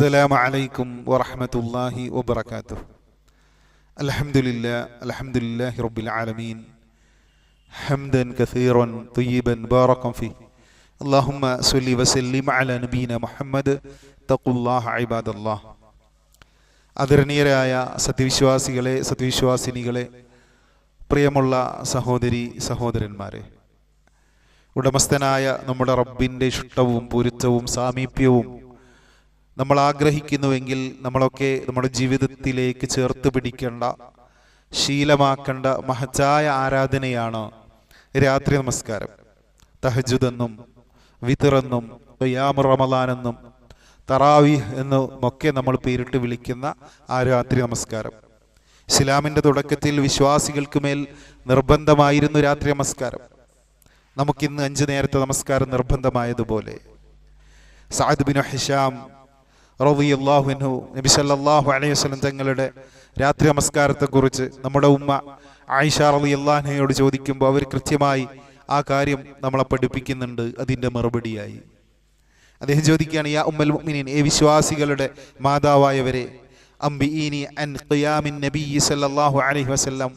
السلام عليكم ورحمة الله وبركاته الحمد لله الحمد لله رب العالمين حمدا كثيرا طيبا باركا فيه اللهم صل وسلم على نبينا محمد اتقوا الله عباد الله ആദരണീയരായ സത്യവിശ്വാസികളെ സത്യവിശ്വാസിനികളെ പ്രിയമുള്ള സഹോദരി സഹോദരന്മാരെ ഉടമസ്ഥനായ നമ്മുടെ റബ്ബിൻ്റെ ഇഷ്ടവും പൊരുത്തവും സാമീപ്യവും നമ്മൾ ആഗ്രഹിക്കുന്നുവെങ്കിൽ നമ്മളൊക്കെ നമ്മുടെ ജീവിതത്തിലേക്ക് ചേർത്ത് പിടിക്കേണ്ട ശീലമാക്കേണ്ട മഹച്ചായ ആരാധനയാണ് രാത്രി നമസ്കാരം. തഹജുദെന്നും വിതറെന്നും ഖിയാമു റമലാനെന്നും തറാവീഹ് എന്നും ഒക്കെ നമ്മൾ പേരിട്ട് വിളിക്കുന്ന ആ രാത്രി നമസ്കാരം. ഇസ്ലാമിന്റെ തുടക്കത്തിൽ വിശ്വാസികൾക്ക് മേൽ നിർബന്ധമായിരുന്നു രാത്രി നമസ്കാരം. നമുക്കിന്ന് അഞ്ച് നേരത്തെ നമസ്കാരം നിർബന്ധമായതുപോലെ. സാദ് ബിൻ ഹിഷാം റളിയല്ലാഹുവിൻഹു നബി സല്ലല്ലാഹു അലൈഹി വസല്ലം തങ്ങളുടെ രാത്രി നമസ്കാരത്തെക്കുറിച്ച് നമ്മുടെ ഉമ്മ ആയിഷ റളിയല്ലാഹുവിനോട് ചോദിക്കുമ്പോൾ അവർ കൃത്യമായി ആ കാര്യം നമ്മളെ പഠിപ്പിക്കുന്നുണ്ട് അതിന്റെ മറുപടിയായി. അദ്ദേഹം ചോദിക്കുകയാണ് യാ ഉമ്മൽ മുഅ്മിനീൻ ഏ വിശ്വാസികളുടെ മാതാവായവരെ അംബിഇനി അൻ ഖിയാമിൻ നബി സല്ലല്ലാഹു അലൈഹി വസല്ലം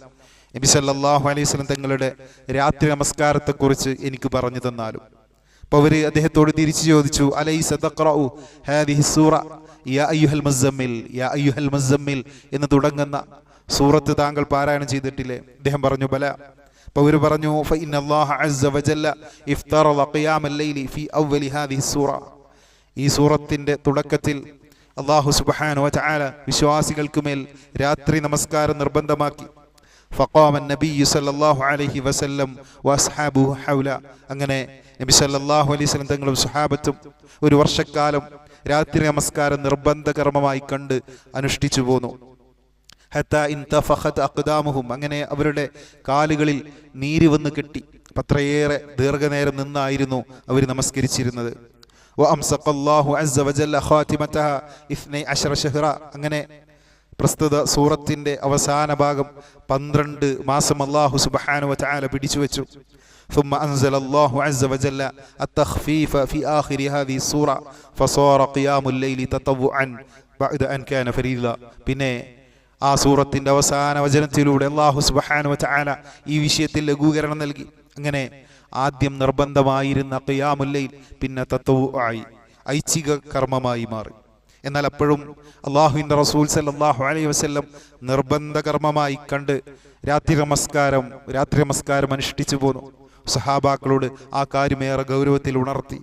നബി സല്ലല്ലാഹു അലൈഹി വസല്ലം തങ്ങളുടെ രാത്രി നമസ്കാരത്തെക്കുറിച്ച് എനിക്ക് പറഞ്ഞു തന്നാലും അപ്പോൾ അദ്ദേഹത്തോട് തിരിച്ചു ചോദിച്ചു അലൈസ തഖറഉ ഹാദിഹി സൂറ? യാ അയ്യുഹൽ മുസമ്മിൽ യാ അയ്യുഹൽ മുസമ്മിൽ എന്ന് തുടങ്ങുന്ന സൂറത്ത് താങ്കൾ പാരായണം ചെയ്തിട്ടില്ലേ? അദ്ദേഹം പറഞ്ഞു ബല. അപ്പോൾ പറഞ്ഞു അല്ലാഹ അസ്സ വജല്ല ഇഫ്തറള ഖിയാമൽ ഫി അവ്വലി ഹാദിഹി സൂറ. ഈ സൂറത്തിന്റെ തുടക്കത്തിൽ അള്ളാഹു സുബ്ഹാനഹു വതആല വിശ്വാസികൾക്ക് മേൽ രാത്രി നമസ്കാരം നിർബന്ധമാക്കി. ഫക്കോമൻ നബി സല്ലാഹു അലഹി വസല്ലം വസ്ഹാബു ഹൗല അങ്ങനെ നബി സല്ലാഹു അലൈഹി സ്വലം തങ്ങളും സുഹാബത്തും ഒരു വർഷക്കാലം രാത്രി നമസ്കാരം നിർബന്ധ കർമ്മമായി കണ്ട് അനുഷ്ഠിച്ചു പോന്നു. ഹത്ത ഇൻ തഫഹത്ത് അക്ദാമുഹും അങ്ങനെ അവരുടെ കാലുകളിൽ നീര് വന്ന് കെട്ടി. അത്രയേറെ ദീർഘനേരം നിന്നായിരുന്നു അവർ നമസ്കരിച്ചിരുന്നത്. അങ്ങനെ പ്രസ്തുത സൂറത്തിന്റെ അവസാന ഭാഗം പന്ത്രണ്ട് മാസം അള്ളാഹു സുബ്ഹാനഹു വതആല പിടിച്ചു വെച്ചു ثم أنزل الله عز وجل التخفيف في آخر هذه السورة فصار قيام الليل تطوعا بعد أن كان فريضا പിന്നെ ആ സൂറത്തിന്റെ അവസാന വചനത്തിലൂടെ അള്ളാഹു സുബ്ഹാനഹു വതആല ഈ വിഷയത്തിൽ ലഘൂകരണം നൽകി അങ്ങനെ ആദ്യം നിർബന്ധമായിരുന്ന ഖിയാമുല്ലയിൽ പിന്നെ തത്വ ആയി ഐച്ഛിക കർമ്മമായി മാറി എന്നാൽ അപ്പോഴും അള്ളാഹുവിന്റെ റസൂൽ സല്ലാഹു അലൈഹി വസ്ല്ലം നിർബന്ധ കർമ്മമായി കണ്ട് രാത്രി നമസ്കാരം രാത്രി നമസ്കാരം അനുഷ്ഠിച്ചു പോന്നു. സഹാബാക്കളോട് ആ കാര്യമേറെ ഗൗരവത്തിൽ ഉണർത്തി.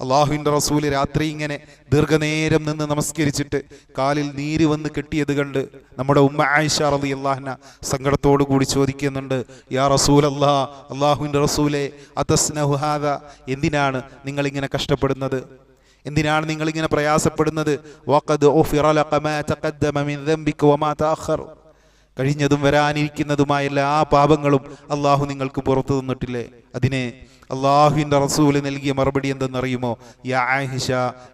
അള്ളാഹുവിന്റെ റസൂൽ രാത്രി ഇങ്ങനെ ദീർഘനേരം നിന്ന് നമസ്കരിച്ചിട്ട് കാലിൽ നീര് വന്ന് കെട്ടിയത് കണ്ട് നമ്മുടെ ഉമ്മ ആയിഷ അലി അള്ളാഹന സങ്കടത്തോടു കൂടി ചോദിക്കുന്നുണ്ട് യാ റസൂൽ അള്ളാഹ് അള്ളാഹുവിന്റെ റസൂലെ അതസ്നഹുഹാദ എന്തിനാണ് നിങ്ങളിങ്ങനെ കഷ്ടപ്പെടുന്നത്? എന്തിനാണ് നിങ്ങൾ ഇങ്ങനെ പ്രയാസപ്പെടുന്നത് കഴിഞ്ഞതും വരാനിരിക്കുന്നതുമായ എല്ലാ പാപങ്ങളും അള്ളാഹു നിങ്ങൾക്ക് പുറത്തു തന്നിട്ടില്ലേ? അതിനെ അള്ളാഹുവിന്റെ റസൂൽ നൽകിയ മറുപടി എന്തെന്നറിയുമോ?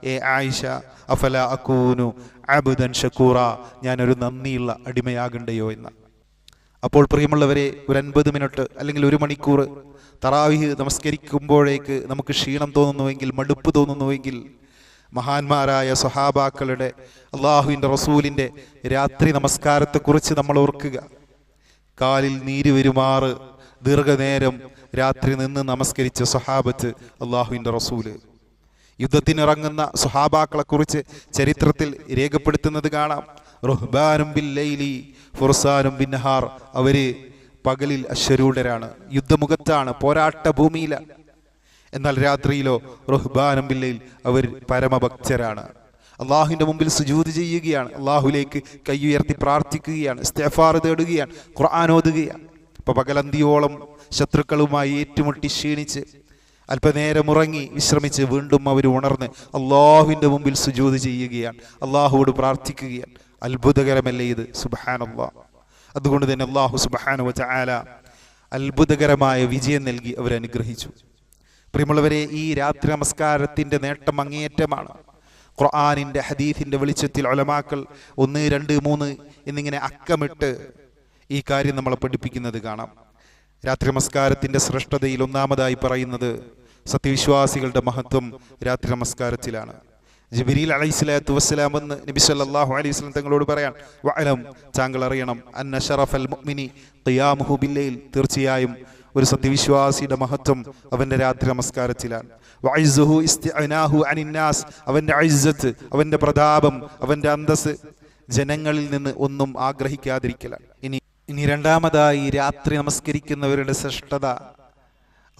ഏ ആയിഷ അഫല അക്കൂനു അബുദൻ ഷക്കൂറ ഞാനൊരു നന്ദിയുള്ള അടിമയാകണ്ടയോ എന്ന്. അപ്പോൾ പ്രിയമുള്ളവരെ ഒരു അൻപത് മിനിറ്റ് അല്ലെങ്കിൽ ഒരു മണിക്കൂർ തറാവിഹ് നമസ്കരിക്കുമ്പോഴേക്ക് നമുക്ക് ക്ഷീണം തോന്നുന്നുവെങ്കിൽ മടുപ്പ് തോന്നുന്നുവെങ്കിൽ മഹാന്മാരായ സ്വഹാബാക്കളുടെ അള്ളാഹുവിന്റെ റസൂലിന്റെ രാത്രി നമസ്കാരത്തെക്കുറിച്ച് നമ്മൾ ഓർക്കുക. കാലിൽ നീര് വരുമാറ് ദീർഘനേരം രാത്രി നിന്ന് നമസ്കരിച്ച സ്വഹാബത്ത് അള്ളാഹുവിന്റെ റസൂൽ. യുദ്ധത്തിനിറങ്ങുന്ന സ്വഹാബാക്കളെക്കുറിച്ച് കുറിച്ച് ചരിത്രത്തിൽ രേഖപ്പെടുത്തുന്നത് കാണാം. റുഹ്ബാനും ബില്ലൈലി ലൈലി ഫുർസാനും ബിൻ നഹാർ അവർ പകലിൽ അശ്വരൂഢരാണ്. യുദ്ധമുഖത്താണ് പോരാട്ട ഭൂമിയില എന്നാൽ രാത്രിയിലോ റുഹ്ബാനും ബില്ലയിൽ അവർ പരമഭക്തരാണ്. അള്ളാഹുവിന്റെ മുമ്പിൽ സുജൂത് ചെയ്യുകയാണ്. അള്ളാഹുലേക്ക് കൈയുയർത്തി പ്രാർത്ഥിക്കുകയാണ്. ഇസ്തഫാർ തേടുകയാണ്. ഖുർആൻ ഓതുകയാണ്. ഇപ്പൊ പകലന്തിയോളം ശത്രുക്കളുമായി ഏറ്റുമുട്ടി ക്ഷീണിച്ച് അല്പനേരം ഉറങ്ങി വിശ്രമിച്ച് വീണ്ടും അവർ ഉണർന്ന് അള്ളാഹുവിന്റെ മുമ്പിൽ സുജൂത് ചെയ്യുകയാണ്. അള്ളാഹുവോട് പ്രാർത്ഥിക്കുകയാണ്. അത്ഭുതകരമല്ലേ ഇത്? സുബഹാനുള്ള അതുകൊണ്ട് തന്നെ അള്ളാഹു സുബഹാനു ചാല അത്ഭുതകരമായ വിജയം നൽകി അവരനുഗ്രഹിച്ചു പ്രിയമുള്ളവരെ ഈ രാത്രി നമസ്കാരത്തിന്റെ നേട്ടം അങ്ങേയറ്റമാണ്. ഖുർആാനിന്റെ ഹദീഫിന്റെ വെളിച്ചത്തിൽ ഒലമാക്കൾ ഒന്ന് രണ്ട് മൂന്ന് എന്നിങ്ങനെ അക്കമിട്ട് ഈ കാര്യം നമ്മളെ പഠിപ്പിക്കുന്നത് കാണാം. രാത്രി നമസ്കാരത്തിന്റെ ശ്രേഷ്ഠതയിൽ ഒന്നാമതായി പറയുന്നത് സത്യവിശ്വാസികളുടെ മഹത്വം രാത്രി നമസ്കാരത്തിലാണ്. ജിബിരിൽ അലൈഹി സ്വലാത്തു വസ്സലാം എന്ന് നബി സല്ലല്ലാഹു അലൈഹി വസല്ലം തങ്ങളോട് പറയാൻ വഅലം താങ്കൾ അറിയണം അന്ന ഷറഫൽ മുഅ്മിനി ഖിയാമുഹു ബില്ലൈൽ. തീർച്ചയായും ഒരു സത്യവിശ്വാസിയുടെ മഹത്വം അവന്റെ രാത്രി നമസ്കാരത്തിലാണ് വഅയ്സുഹു ഇസ്തിഅനാഹു അനിന്നാസ് അവന്റെ ഇസ്സത്ത് അവന്റെ പ്രതാപം അവന്റെ അന്തസ് ജനങ്ങളിൽ നിന്ന് ഒന്നും ആഗ്രഹിക്കാതിരിക്കലാണ്. ഇനി ഇനി രണ്ടാമതായി രാത്രി നമസ്കരിക്കുന്നവരുടെ ശ്രേഷ്ഠത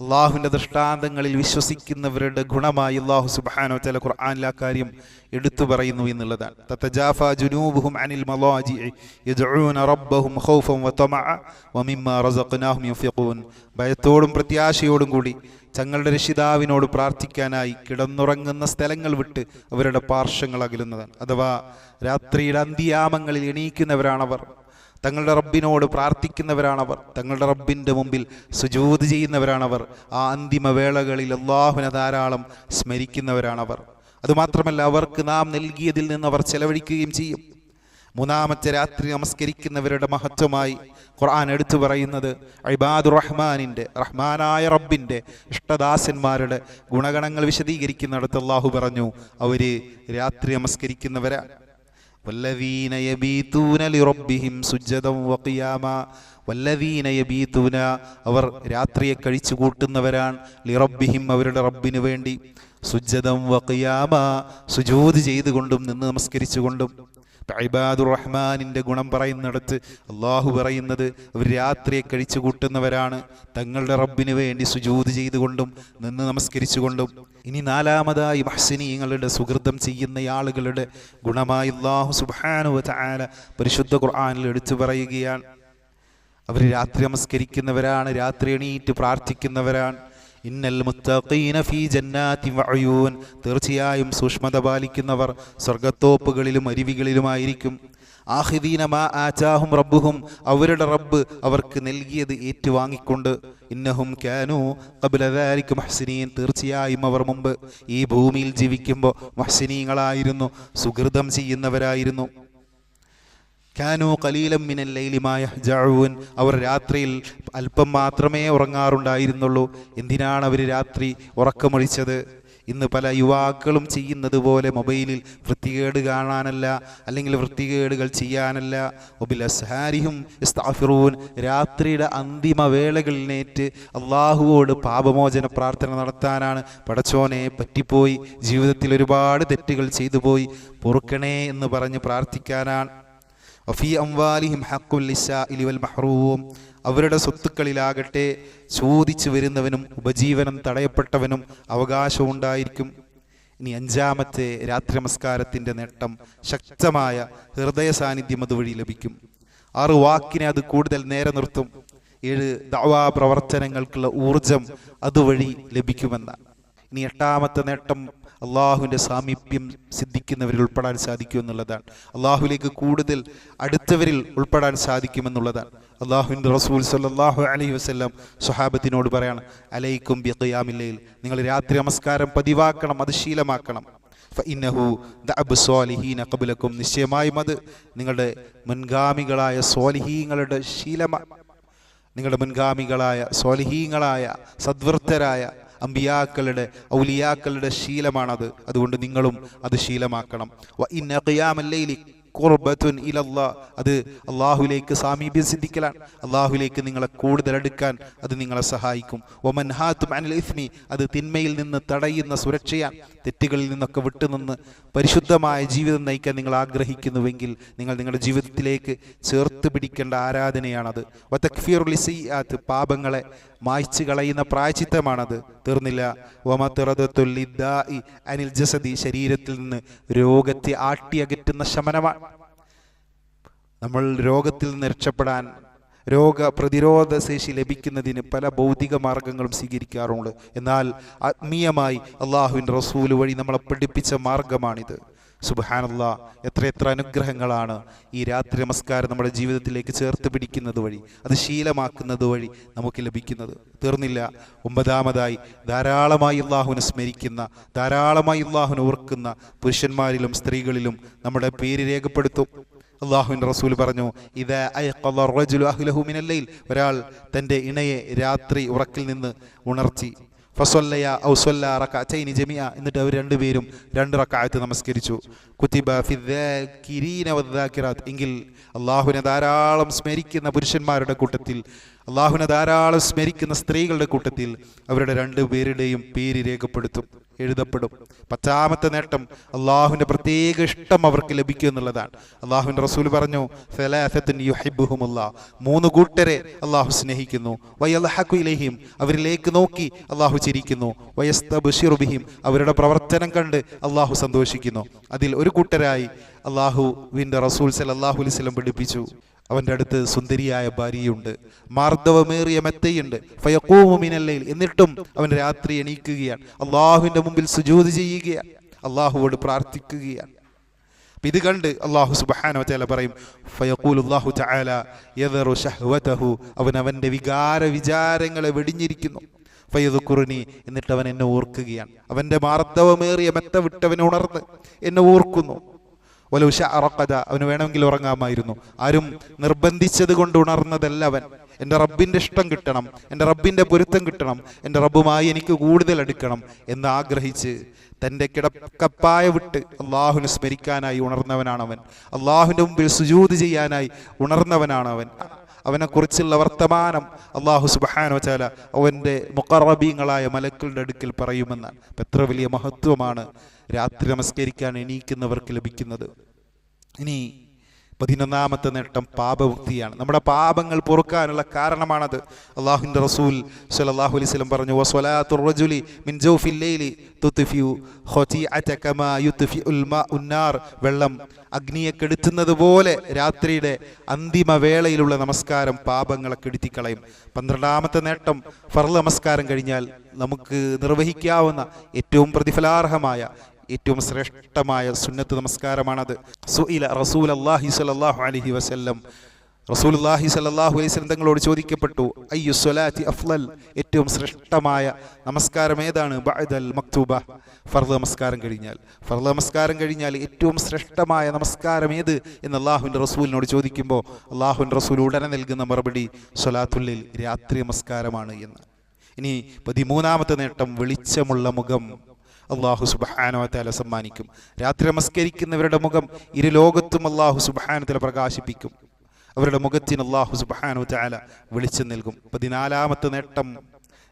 അള്ളാഹുവിന്റെ ദൃഷ്ടാന്തങ്ങളിൽ വിശ്വസിക്കുന്നവരുടെ ഗുണമായി അള്ളാഹു സുബാനോ ചില ഖുർആാനിൽ ആ കാര്യം എടുത്തു പറയുന്നു എന്നുള്ളതാണ്. തത്തജാഫ ജുനൂബുഹും അനിൽ മലാജി റബ്ബഹും വതമഅ വമിമ്മ റസഖ്നാഹും യുൻഫിഖൂൻ ഭയത്തോടും പ്രത്യാശയോടും കൂടി തങ്ങളുടെ രക്ഷിതാവിനോട് പ്രാർത്ഥിക്കാനായി കിടന്നുറങ്ങുന്ന സ്ഥലങ്ങൾ വിട്ട് അവരുടെ പാർശ്വങ്ങൾ അകലുന്നതാണ്. അഥവാ രാത്രിയുടെ അന്ത്യാമങ്ങളിൽ എണീക്കുന്നവരാണവർ. തങ്ങളുടെ റബ്ബിനോട് പ്രാർത്ഥിക്കുന്നവരാണവർ. തങ്ങളുടെ റബ്ബിന്റെ മുമ്പിൽ സുജൂത് ചെയ്യുന്നവരാണവർ. ആ അന്തിമ വേളകളിൽ അള്ളാഹുവിനെ ധാരാളം സ്മരിക്കുന്നവരാണവർ. അതുമാത്രമല്ല അവർക്ക് നാം നൽകിയതിൽ നിന്ന് അവർ ചെലവഴിക്കുകയും ചെയ്യും. മൂന്നാമത്തെ രാത്രി നമസ്കരിക്കുന്നവരുടെ മഹത്വമായി ഖുർആൻ എടുത്തു പറയുന്നത് അബാദുർ റഹ്മാനിന്റെ റഹ്മാനായ റബ്ബിന്റെ ഇഷ്ടദാസന്മാരുടെ ഗുണഗണങ്ങൾ വിശദീകരിക്കുന്നിടത്ത് അള്ളാഹു പറഞ്ഞു അവർ രാത്രി നമസ്കരിക്കുന്നവരാണ് والذين يبيتون لربهم سجدا وقياما വല്ലവീന യബീതൂന അവർ രാത്രിയെ കഴിച്ചു കൂട്ടുന്നവരാണ് ലിറബ്ബിഹിം അവരുടെ റബ്ബിന് വേണ്ടി സുജ്ജതം വഖിയാമ സുജൂദ് ചെയ്തുകൊണ്ടും നിന്ന് നമസ്കരിച്ചുകൊണ്ടും ഇബാദുർ റഹ്മാനിന്റെ ഗുണം പറയുന്നിടത്ത് അള്ളാഹു പറയുന്നത് അവർ രാത്രിയെ കഴിച്ചു കൂട്ടുന്നവരാണ്. തങ്ങളുടെ റബ്ബിന് വേണ്ടി സുജൂത് ചെയ്തുകൊണ്ടും നിന്ന് നമസ്കരിച്ചുകൊണ്ടും. ഇനി നാലാമതായി മഹ്സിനീങ്ങളുടെ സുഹൃതം ചെയ്യുന്ന ആളുകളുടെ ഗുണമായി അള്ളാഹു സുബാനു താല പരിശുദ്ധ ഖുർആാനിൽ എടുത്തു പറയുകയാണ്. അവർ രാത്രി നമസ്കരിക്കുന്നവരാണ് രാത്രി എണീറ്റ് പ്രാർത്ഥിക്കുന്നവരാണ്. ഇന്നൽ മുത്തഖീന ഫീ ജന്നാത്തി വഅയൂൻ. തീർച്ചയായും സൂക്ഷ്മത പാലിക്കുന്നവർ സ്വർഗത്തോപ്പുകളിലും അരുവികളിലുമായിരിക്കും. ആഹിദീന മാ ആചാഹും റബ്ബുഹും. അവരുടെ റബ്ബ് അവർക്ക് നൽകിയത് ഏറ്റുവാങ്ങിക്കൊണ്ട്. ഇന്നഹും ക്യാനു കബിലതായിരിക്കും മഹ്സിനീൻ. തീർച്ചയായും അവർ മുമ്പ് ഈ ഭൂമിയിൽ ജീവിക്കുമ്പോൾ മഹ്സിനീങ്ങളായിരുന്നു സുഹൃതം ചെയ്യുന്നവരായിരുന്നു. കാനു കലീലം മിനൽ ലൈലിമായ ജാവൂൻ അവർ രാത്രിയിൽ അല്പം മാത്രമേ ഉറങ്ങാറുണ്ടായിരുന്നുള്ളൂ. എന്തിനാണ് അവർ രാത്രി ഉറക്കമൊഴിച്ചത്? ഇന്ന് പല യുവാക്കളും ചെയ്യുന്നത് പോലെ മൊബൈലിൽ വൃത്തികേട് കാണാനല്ല അല്ലെങ്കിൽ വൃത്തികേടുകൾ ചെയ്യാനല്ല. ഒബിലസ്ഹാരിഹും ഇസ്താഫിറൂൻ രാത്രിയുടെ അന്തിമ വേളകളിൽ നേറ്റ് അള്ളാഹുവോട് പാപമോചന പ്രാർത്ഥന നടത്താനാണ്. പടച്ചോനെ പറ്റിപ്പോയി. ജീവിതത്തിൽ ഒരുപാട് തെറ്റുകൾ ചെയ്തു പോയി പൊറുക്കണേ എന്ന് പറഞ്ഞ് പ്രാർത്ഥിക്കാനാണ്. വഫി അംവാലിഹിം ഹക്കുൽ ലിസാഇലി വൽ മഹ്റൂം. അവരുടെ സ്വത്തുക്കളിലാകട്ടെ ചോദിച്ചു വരുന്നവനും ഉപജീവനം തടയപ്പെട്ടവനും അവകാശമുണ്ടായിരിക്കും. ഇനി അഞ്ചാമത്തെ രാത്രി നമസ്കാരത്തിന്റെ നേട്ടം ശക്തമായ ഹൃദയ സാന്നിധ്യം അതുവഴി ലഭിക്കും. ആറ് വാക്കിനെ അത് കൂടുതൽ നേരെ നിർത്തും. ഏഴ് ദവാ പ്രവർത്തനങ്ങൾക്കുള്ള ഊർജം അതുവഴി ലഭിക്കുമെന്നാണ്. ഇനി എട്ടാമത്തെ നേട്ടം അള്ളാഹുവിന്റെ സാമീപ്യം സിദ്ധിക്കുന്നവരിൽ ഉൾപ്പെടാൻ സാധിക്കും എന്നുള്ളതാണ്. അള്ളാഹുലേക്ക് കൂടുതൽ അടുത്തവരിൽ ഉൾപ്പെടാൻ സാധിക്കുമെന്നുള്ളതാണ് അള്ളാഹുവിന്റെ റസൂൽ സല്ലാഹു അലൈഹി വസ്ല്ലാം സുഹാബത്തിനോട് പറയാണ് അലൈക്കും ബിയാമില്ലയിൽ നിങ്ങൾ രാത്രി നമസ്കാരം പതിവാക്കണം അത് ശീലമാക്കണം. ഫഇന്നഹു ദഅബ് സ്വാലിഹീന ഖബലക്കും. നിശ്ചയമായും അത് നിങ്ങളുടെ മുൻഗാമികളായ സ്വാലിഹീങ്ങളുടെ ശീലമാണ് നിങ്ങളുടെ മുൻഗാമികളായ സ്വാലിഹീങ്ങളായ സദ്വൃത്തരായ അമ്പിയാക്കളുടെ ഔലിയാക്കളുടെ ശീലമാണത്. അതുകൊണ്ട് നിങ്ങളും അത് ശീലമാക്കണം. വ ഖിയാമല്ലൈലി ഇലല്ലാ. അത് അള്ളാഹുലേക്ക് സാമീപ്യം സിദ്ധിക്കലാണ്. അള്ളാഹുലേക്ക് നിങ്ങളെ കൂടുതൽ അടുക്കാൻ അത് നിങ്ങളെ സഹായിക്കും. ഒമൻ ഹാത്ത് അനിൽ ഇസ്മി. അത് തിന്മയിൽ നിന്ന് തടയുന്ന സുരക്ഷയാണ്. തെറ്റുകളിൽ നിന്നൊക്കെ വിട്ടുനിന്ന് പരിശുദ്ധമായ ജീവിതം നയിക്കാൻ നിങ്ങൾ ആഗ്രഹിക്കുന്നുവെങ്കിൽ നിങ്ങൾ നിങ്ങളുടെ ജീവിതത്തിലേക്ക് ചേർത്ത് പിടിക്കേണ്ട ആരാധനയാണത്. വതക്ഫീറുലിസയ്യാത്ത് പാപങ്ങളെ മായ്ച്ചു കളയുന്ന പ്രായച്ചിത്തമാണത്. തീർന്നില്ല. വമത്തിറതുല്ലിദ്ദാഇ അനിൽ ജസദി ശരീരത്തിൽ നിന്ന് രോഗത്തെ ആട്ടിയകറ്റുന്ന ശമനമാണ്. നമ്മൾ രോഗത്തിൽ നിന്ന് രക്ഷപ്പെടാൻ രോഗ പ്രതിരോധ ശേഷി ലഭിക്കുന്നതിന് പല ഭൗതിക മാർഗങ്ങളും സ്വീകരിക്കാറുണ്ട്. എന്നാൽ ആത്മീയമായി അള്ളാഹുവിന്റെ റസൂൽ വഴി നമ്മളെ പഠിപ്പിച്ച മാർഗമാണിത്. സുബഹാനല്ല എത്രയെത്ര അനുഗ്രഹങ്ങളാണ് ഈ രാത്രി നമസ്കാരം നമ്മുടെ ജീവിതത്തിലേക്ക് ചേർത്ത് പിടിക്കുന്നത് വഴി അത് ശീലമാക്കുന്നത് വഴി നമുക്ക് ലഭിക്കുന്നത്. തീർന്നില്ല. ഒമ്പതാമതായി ധാരാളമായി അള്ളാഹുവിനെ സ്മരിക്കുന്ന ധാരാളമായി അള്ളാഹുവിനെ ഓർക്കുന്ന പുരുഷന്മാരിലും സ്ത്രീകളിലും നമ്മുടെ പേര് രേഖപ്പെടുത്തും. അള്ളാഹുവിന്റെ റസൂൽ പറഞ്ഞു ഇത് അഹ്ലഹു ഒരാൾ തന്റെ ഇണയെ രാത്രി ഉറക്കിൽ നിന്ന് ഉണർത്തി ഫസൊല്ലയ ഔസൊല്ല റക്കാച്ചൈനി ജമിയ എന്നിട്ട് അവർ രണ്ടുപേരും രണ്ട് റക്കായത്ത് നമസ്കരിച്ചു. കുത്തിബ ഫിദ്ദാകിരീന വദ്ദാകിറാത്ത് എങ്കിൽ അള്ളാഹുവിനെ ധാരാളം സ്മരിക്കുന്ന പുരുഷന്മാരുടെ കൂട്ടത്തിൽ അള്ളാഹുവിനെ ധാരാളം സ്മരിക്കുന്ന സ്ത്രീകളുടെ കൂട്ടത്തിൽ അവരുടെ രണ്ടു പേരുടെയും പേര് രേഖപ്പെടുത്തും എഴുതപ്പെടും. പത്താമത്തെ നേട്ടം അള്ളാഹുവിന്റെ പ്രത്യേക ഇഷ്ടം അവർക്ക് ലഭിക്കും എന്നുള്ളതാണ്. അള്ളാഹുവിന്റെ റസൂൽ പറഞ്ഞു "സലാസത്തുൻ യുഹിബ്ബുഹുമുല്ലാ." മൂന്ന് കൂട്ടരെ അള്ളാഹു സ്നേഹിക്കുന്നു. വയൽഹഖു ഇലൈഹിം അവരിലേക്ക് നോക്കി അള്ളാഹു ചിരിക്കുന്നു. വയസ്തബുഷിറുബിഹിം അവരുടെ പ്രവർത്തനം കണ്ട് അള്ളാഹു സന്തോഷിക്കുന്നു. അതിൽ ഒരു കൂട്ടരായി അള്ളാഹുവിന്റെ റസൂൽ സല്ലല്ലാഹു അലൈഹി വസല്ലം പഠിപ്പിച്ചു. അവന്റെ അടുത്ത് സുന്ദരിയായ ഭാര്യയുണ്ട്. മാർദ്ദവമേറിയ മെത്തയുണ്ട്. ഫയഖൂമു മിനല്ലൈൽ എന്നിട്ടും അവൻ രാത്രി എണീക്കുകയാണ്. അള്ളാഹുവിന്റെ മുമ്പിൽ സുജൂദ് ചെയ്യുകയാണ്. അള്ളാഹുവോട് പ്രാർത്ഥിക്കുകയാണ്. ഇത് കണ്ട് അള്ളാഹു വതആല പറയും ഫയക്കൂൽ അള്ളാഹു തആല യദറു ഷഹ്വതഹു അവൻ അവന്റെ വികാര വിചാരങ്ങളെ വെടിഞ്ഞിരിക്കുന്നു. ഫയദുക്കുറുനി എന്നിട്ട് അവൻ എന്നെ ഓർക്കുകയാണ്. അവന്റെ മാർദ്ദവമേറിയ മെത്ത വിട്ടവനെ ഉണർന്ന് എന്നെ ഓർക്കുന്നു. വലൗഷ അറക്കത അവന് വേണമെങ്കിൽ ഉറങ്ങാമായിരുന്നു ആരും നിർബന്ധിച്ചത് കൊണ്ട് ഉണർന്നതല്ല അവൻ. എന്റെ റബ്ബിന്റെ ഇഷ്ടം കിട്ടണം എന്റെ റബ്ബിന്റെ പൊരുത്തം കിട്ടണം എന്റെ റബ്ബുമായി എനിക്ക് കൂടുതൽ അടുക്കണം എന്ന് ആഗ്രഹിച്ച് തന്റെ കിടക്കപ്പായ വിട്ട് അള്ളാഹുവിനെ സ്മരിക്കാനായി ഉണർന്നവനാണവൻ. അള്ളാഹുവിന്റെ മുമ്പിൽ സുജൂത് ചെയ്യാനായി ഉണർന്നവനാണ് അവൻ അവനെ കുറിച്ചുള്ള വർത്തമാനം അള്ളാഹു സുബഹാനോ ചാല അവന്റെ മുക്കറബീങ്ങളായ മലക്കളുടെ അടുക്കൽ പറയുമെന്നാണ് അപ്പം എത്ര വലിയ മഹത്വമാണ് രാത്രി നമസ്കരിക്കാൻ എണീക്കുന്നവർക്ക് ലഭിക്കുന്നത്. ഇനി പതിനൊന്നാമത്തെ നേട്ടം പാപമുക്തിയാണ് നമ്മുടെ പാപങ്ങൾ പൊറുക്കാനുള്ള കാരണമാണത്. അള്ളാഹുവിന്റെ റസൂൽ സല്ലല്ലാഹു അലൈഹി വസല്ലം പറഞ്ഞു വസ്വലാത്തുർ റജുലി മിൻ മാഉൻ വെള്ളം അഗ്നിയെ കെടുത്തുന്നത് പോലെ രാത്രിയുടെ അന്തിമ വേളയിലുള്ള നമസ്കാരം പാപങ്ങളെ കെടുത്തിക്കളയും. പന്ത്രണ്ടാമത്തെ നേട്ടം ഫർൾ നമസ്കാരം കഴിഞ്ഞാൽ നമുക്ക് നിർവഹിക്കാവുന്ന ഏറ്റവും പ്രതിഫലാർഹമായ ഏറ്റവും ശ്രേഷ്ഠമായ സുന്നത്ത് നമസ്കാരമാണത്. സുഇല റസൂൽ അള്ളാഹി സലാഹു അലഹി വസല്ലം. റസൂൽ അള്ളാഹി സലാഹു വസല്ലം തങ്ങളോട് ചോദിക്കപ്പെട്ടു അയ്യു സ്വലാത്തി അഫ്ലൽ? ഏറ്റവും ശ്രേഷ്ഠമായ നമസ്കാരം ഏതാണ്? ബഅദൽ മക്തൂബ. ഫർദ് നമസ്കാരം കഴിഞ്ഞാൽ. ഫർദ് നമസ്കാരം കഴിഞ്ഞാൽ ഏറ്റവും ശ്രേഷ്ഠമായ നമസ്കാരം ഏത്? എന്ന് അള്ളാഹുവിന്റെ റസൂലിനോട് ചോദിക്കുമ്പോൾ അള്ളാഹുവിന്റെ റസൂൽ ഉടനെ നൽകുന്ന മറുപടി സ്വലാത്തുള്ളിൽ രാത്രി നമസ്കാരമാണ് എന്ന്. ഇനി പതിമൂന്നാമത്തെ നേട്ടം വെളിച്ചമുള്ള മുഖം. അള്ളാഹു സുബാനോത്തല സമ്മാനിക്കും. രാത്രി നമസ്കരിക്കുന്നവരുടെ മുഖം ഇരു ലോകത്തും അള്ളാഹു സുബഹാനത്തിൽ പ്രകാശിപ്പിക്കും. അവരുടെ മുഖത്തിന് അള്ളാഹു വിളിച്ചു വെളിച്ചം നൽകും. പതിനാലാമത്തെ നേട്ടം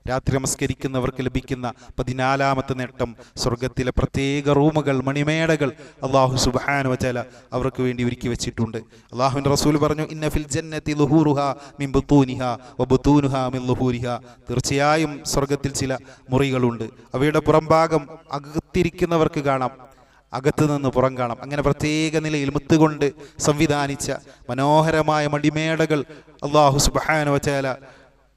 രാത്രി നമസ്കരിക്കുന്നവർക്ക് ലഭിക്കുന്ന പതിനാലാമത്തെ നേട്ടം സ്വർഗത്തിലെ പ്രത്യേക റൂമുകൾ മണിമേടകൾ അള്ളാഹു സുബാനു വച്ചാല അവർക്ക് വേണ്ടി ഒരുക്കി വെച്ചിട്ടുണ്ട്. അള്ളാഹുവിന്റെ റസൂൽ പറഞ്ഞു ഇന്ന ഫിൽ ജന്നത്തി മിൻ മിൻ തീർച്ചയായും സ്വർഗത്തിൽ ചില മുറികളുണ്ട്. അവയുടെ പുറംഭാഗം അകത്തിരിക്കുന്നവർക്ക് കാണാം അകത്തു നിന്ന് പുറം കാണാം. അങ്ങനെ പ്രത്യേക നിലയിൽ മുത്തുകൊണ്ട് സംവിധാനിച്ച മനോഹരമായ മടിമേടകൾ അള്ളാഹു സുബാന വച്ചാല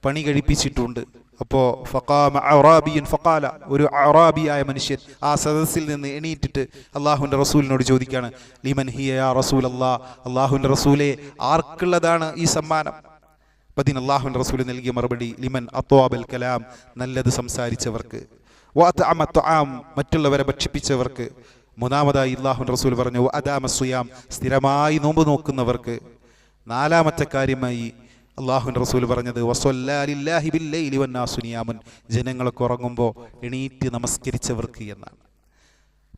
പണി കഴിപ്പിച്ചിട്ടുണ്ട്. അപ്പോൾ ഫക്കാമ അറാബിയൻ ഫക്കാല ഒരു അറാബിയായ മനുഷ്യൻ ആ സദസ്സിൽ നിന്ന് എണീറ്റിട്ട് അള്ളാഹുവിന്റെ റസൂലിനോട് ചോദിക്കുകയാണ് ലിമൻ ഹിയ റസൂൽ അള്ളാഹ് അള്ളാഹുവിന്റെ റസൂലെ ആർക്കുള്ളതാണ് ഈ സമ്മാനം? പതിന് അള്ളാഹുവിന്റെ റസൂൽ നൽകിയ മറുപടി ലിമൻ അത്വാബൽ കലാം നല്ലത് സംസാരിച്ചവർക്ക്. ത്വആം മറ്റുള്ളവരെ ഭക്ഷിപ്പിച്ചവർക്ക്. മൂന്നാമതായി അള്ളാഹുൻ റസൂൽ പറഞ്ഞു അദാമ സുയാം സ്ഥിരമായി നോമ്പ് നോക്കുന്നവർക്ക്. നാലാമത്തെ കാര്യമായി അള്ളാഹുവിന്റെ റസൂൽ പറഞ്ഞത് വസ്വല്ലാലില്ലാഹി ബില്ലൈലി വന്നാസുനിയാമുൻ ജനങ്ങളൊക്കെ ഉറങ്ങുമ്പോൾ എണീറ്റ് നമസ്കരിച്ചവർക്ക് എന്നാണ്.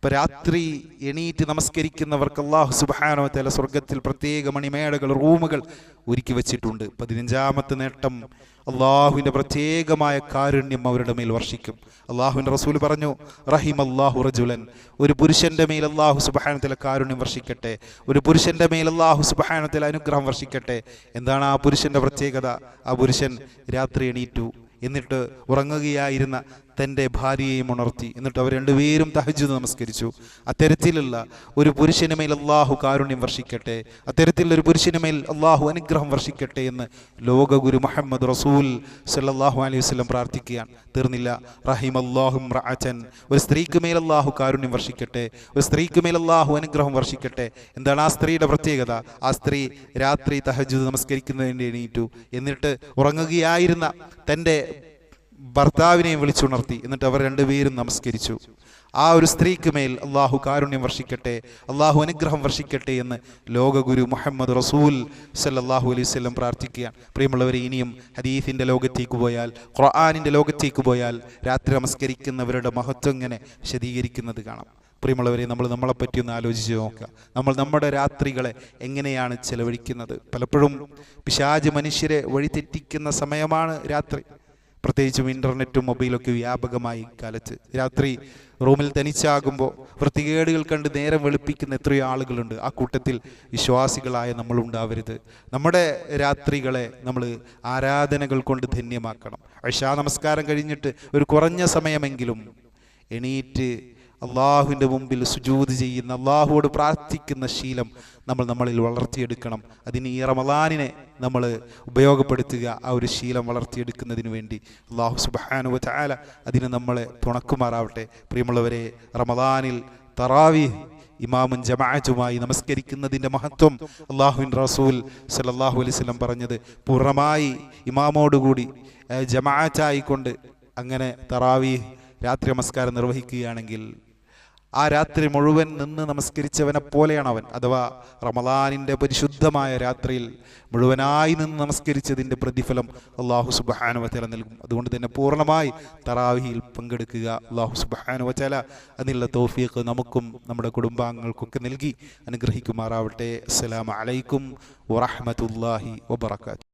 ഇപ്പൊ രാത്രി എണീറ്റ് നമസ്കരിക്കുന്നവർക്ക് അള്ളാഹു സുബാനോ തല സ്വർഗത്തിൽ പ്രത്യേക മണിമേടകൾ റൂമുകൾ ഒരുക്കി വെച്ചിട്ടുണ്ട്. പതിനഞ്ചാമത്തെ നേട്ടം അള്ളാഹുവിന്റെ പ്രത്യേകമായ കാരുണ്യം അവരുടെ മേൽ വർഷിക്കും. അള്ളാഹുവിന്റെ റസൂൽ പറഞ്ഞു റഹിം അള്ളാഹു റജുലൻ. ഒരു പുരുഷന്റെ മേൽ അള്ളാഹു സുബാനത്തിലെ കാരുണ്യം വർഷിക്കട്ടെ. ഒരു പുരുഷന്റെ മേൽ അള്ളാഹു സുബാനത്തിലെ അനുഗ്രഹം വർഷിക്കട്ടെ. എന്താണ് ആ പുരുഷന്റെ പ്രത്യേകത? ആ പുരുഷൻ രാത്രി എണീറ്റു. എന്നിട്ട് ഉറങ്ങുകയായിരുന്ന തന്റെ ഭാര്യയെയും ഉണർത്തി. എന്നിട്ട് അവർ രണ്ടുപേരും തഹജ് നമസ്കരിച്ചു. അത്തരത്തിലുള്ള ഒരു പുരുഷന് മേൽ അള്ളാഹു കാരുണ്യം വർഷിക്കട്ടെ. അത്തരത്തിലുള്ള ഒരു പുരുഷന് മേൽ അള്ളാഹു അനുഗ്രഹം വർഷിക്കട്ടെ എന്ന് ലോകഗുരു മുഹമ്മദ് റസൂൽ സല്ലാഹു അലൈഹി വസ്ലം പ്രാർത്ഥിക്കുകയാണ്. തീർന്നില്ല. റഹിം അള്ളാഹും റാച്ചൻ ഒരു സ്ത്രീക്ക് മേൽ അള്ളാഹു കാരുണ്യം വർഷിക്കട്ടെ. ഒരു സ്ത്രീക്ക് മേൽ അള്ളാഹു അനുഗ്രഹം വർഷിക്കട്ടെ. എന്താണ് ആ സ്ത്രീയുടെ പ്രത്യേകത? ആ സ്ത്രീ രാത്രി തഹജ് നമസ്കരിക്കുന്നതിന് വേണ്ടി എണീറ്റു. എന്നിട്ട് ഉറങ്ങുകയായിരുന്ന തന്റെ ഭർത്താവിനെയും വിളിച്ചുണർത്തി. എന്നിട്ട് അവർ രണ്ടുപേരും നമസ്കരിച്ചു. ആ ഒരു സ്ത്രീക്ക് മേൽ അള്ളാഹു കാരുണ്യം വർഷിക്കട്ടെ അള്ളാഹു അനുഗ്രഹം വർഷിക്കട്ടെ എന്ന് ലോകഗുരു മുഹമ്മദ് റസൂൽ സല്ലാഹു അലൈഹി പ്രാർത്ഥിക്കുകയാണ്. പ്രിയമുള്ളവരെ ഇനിയും ഹദീഫിന്റെ ലോകത്തേക്ക് പോയാൽ ഖുർആാനിന്റെ ലോകത്തേക്ക് പോയാൽ രാത്രി നമസ്കരിക്കുന്നവരുടെ മഹത്വം ഇങ്ങനെ വിശദീകരിക്കുന്നത് കാണാം. പ്രിയമുള്ളവരെ നമ്മൾ നമ്മളെപ്പറ്റി ഒന്ന് ആലോചിച്ച് നോക്കുക. നമ്മൾ നമ്മുടെ രാത്രികളെ എങ്ങനെയാണ് ചെലവഴിക്കുന്നത്? പലപ്പോഴും പിശാജ് മനുഷ്യരെ വഴിതെറ്റിക്കുന്ന സമയമാണ് രാത്രി. പ്രത്യേകിച്ചും ഇന്റർനെറ്റും മൊബൈലൊക്കെ വ്യാപകമായി കാലത്ത് രാത്രി റൂമിൽ തനിച്ചാകുമ്പോൾ വൃത്തികേടുകൾ കണ്ട് നേരം വെളുപ്പിക്കുന്ന എത്രയോ ആളുകളുണ്ട്. ആ കൂട്ടത്തിൽ വിശ്വാസികളായ നമ്മൾ ഉണ്ടാവരുത് നമ്മുടെ രാത്രികളെ നമ്മൾ ആരാധനകൾ കൊണ്ട് ധന്യമാക്കണം. അഷാ നമസ്കാരം കഴിഞ്ഞിട്ട് ഒരു കുറഞ്ഞ സമയമെങ്കിലും എണീറ്റ് അള്ളാഹുവിന്റെ മുമ്പിൽ സുജൂത് ചെയ്യുന്ന അള്ളാഹുവോട് പ്രാർത്ഥിക്കുന്ന ശീലം നമ്മൾ നമ്മളിൽ വളർത്തിയെടുക്കണം. അതിന് ഈ റമദാനിനെ നമ്മൾ ഉപയോഗപ്പെടുത്തുക ആ ഒരു ശീലം വളർത്തിയെടുക്കുന്നതിന് വേണ്ടി. അള്ളാഹു സുബാനുവ ചാല അതിനെ നമ്മളെ തുണക്കുമാറാവട്ടെ. പ്രിയമുള്ളവരെ റമദാനിൽ തറാവി ഇമാമും ജമാഅത്തുമായി നമസ്കരിക്കുന്നതിന്റെ മഹത്വം അള്ളാഹുവിൻ റസൂൽ സല്ലല്ലാഹു അലൈഹി വസല്ലം പറഞ്ഞത്. പൂർണമായി ഇമാമോടുകൂടി ജമാഅത്തായിക്കൊണ്ട് അങ്ങനെ തറാവി രാത്രി നമസ്കാരം നിർവഹിക്കുകയാണെങ്കിൽ ആ രാത്രി മുഴുവൻ നിന്ന് നമസ്കരിച്ചവനെ പോലെയാണ് അവൻ. അഥവാ റമദാനിന്റെ പരിശുദ്ധമായ രാത്രിയിൽ മുഴുവനായി നിന്ന് നമസ്കരിച്ചതിന്റെ പ്രതിഫലം അള്ളാഹു സുബാനുവല നൽകും. അതുകൊണ്ട് തന്നെ പൂർണമായി തറാവിഹിയിൽ പങ്കെടുക്കുക അള്ളാഹു സുബാനുവല അതിനുള്ള തോഫിയൊക്കെ നമുക്കും നമ്മുടെ കുടുംബാംഗങ്ങൾക്കൊക്കെ നൽകി അനുഗ്രഹിക്കുമാറാവട്ടെ. അസ്സലാമലൈക്കും അലൈക്കും വറഹ്മത്തുള്ളാഹി വബറകാതുഹു.